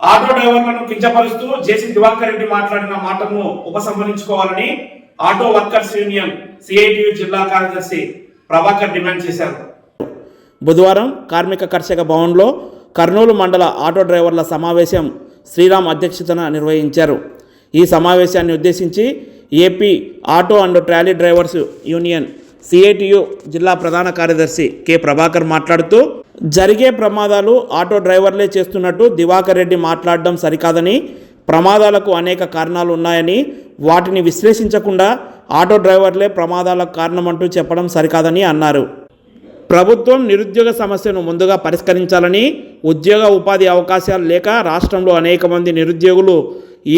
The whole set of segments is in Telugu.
ఆటో డ్రైవర్లను కించపరుస్తూ జేసీ దివాకర్ రెడ్డి మాట్లాడిన మాటను ఉపసంహరించుకోవాలని ఆటో వర్కర్స్ యూనియన్ సిఐటియు జిల్లా కార్యదర్శి ప్రభాకర్ డిమాండ్ చేశారు. బుధవారం కార్మిక కర్షక భవన్లో కర్నూలు మండల ఆటో డ్రైవర్ల సమావేశం శ్రీరామ్ అధ్యక్షతన నిర్వహించారు. ఈ సమావేశాన్ని ఉద్దేశించి AP auto and trolley drivers union CITU జిల్లా ప్రధాన కార్యదర్శి కె ప్రభాకర్ మాట్లాడుతూ జరిగే ప్రమాదాలు ఆటో డ్రైవర్లే చేస్తున్నట్టు దివాకర్ రెడ్డి మాట్లాడడం సరికాదని ప్రమాదాలకు అనేక కారణాలు ఉన్నాయని వాటిని విశ్లేషించకుండా ఆటో డ్రైవర్లే ప్రమాదాలకు కారణమంటూ చెప్పడం సరికాదని అన్నారు. ప్రభుత్వం నిరుద్యోగ సమస్యను ముందుగా పరిష్కరించాలని ఉద్యోగ ఉపాధి అవకాశాలు లేక రాష్ట్రంలో అనేక మంది నిరుద్యోగులు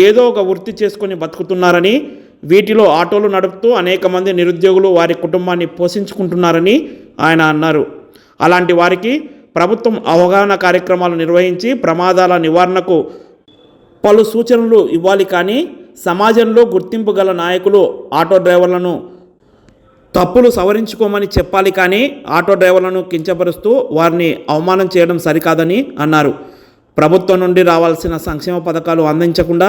ఏదో ఒక వృత్తి చేసుకొని బతుకుతున్నారని వీటిలో ఆటోలు నడుపుతూ అనేక మంది నిరుద్యోగులు వారి కుటుంబాన్ని పోషించుకుంటున్నారని ఆయన అన్నారు. అలాంటి వారికి ప్రభుత్వం అవగాహన కార్యక్రమాలు నిర్వహించి ప్రమాదాల నివారణకు పలు సూచనలు ఇవ్వాలి కానీ సమాజంలో గుర్తింపు గల నాయకులు ఆటో డ్రైవర్లను తప్పులు సవరించుకోమని చెప్పాలి కానీ ఆటో డ్రైవర్లను కించపరుస్తూ వారిని అవమానం చేయడం సరికాదని అన్నారు. ప్రభుత్వం నుండి రావాల్సిన సంక్షేమ పథకాలు అందించకుండా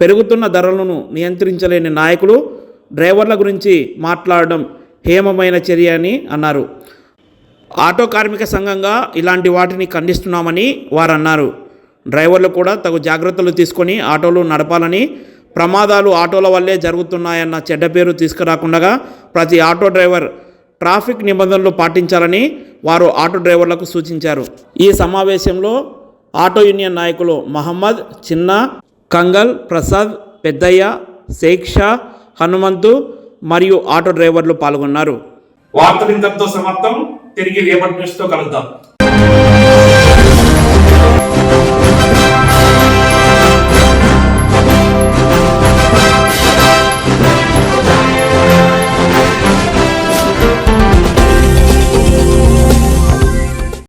పెరుగుతున్న ధరలను నియంత్రించలేని నాయకులు డ్రైవర్ల గురించి మాట్లాడడం హేమమైన చర్య అని అన్నారు. ఆటో కార్మిక సంఘంగా ఇలాంటి వాటిని ఖండిస్తున్నామని వారు అన్నారు డ్రైవర్లు కూడా తగు జాగ్రత్తలు తీసుకొని ఆటోలు నడపాలని ప్రమాదాలు ఆటోల వల్లే జరుగుతున్నాయన్న చెడ్డ పేరు తీసుకురాకుండా ప్రతి ఆటో డ్రైవర్ ట్రాఫిక్ నిబంధనలు పాటించాలని వారు ఆటో డ్రైవర్లకు సూచించారు. ఈ సమావేశంలో ఆటో యూనియన్ నాయకులు మహమ్మద్ చిన్న కంగల్ ప్రసాద్ పెద్దయ్య షేక్ షా హనుమంతు మరియు ఆటో డ్రైవర్లు పాల్గొన్నారు. వార్తలు ఇంతటితో సమాప్తం తిరిగి రేపటి న్యూస్తో కలుద్దాం.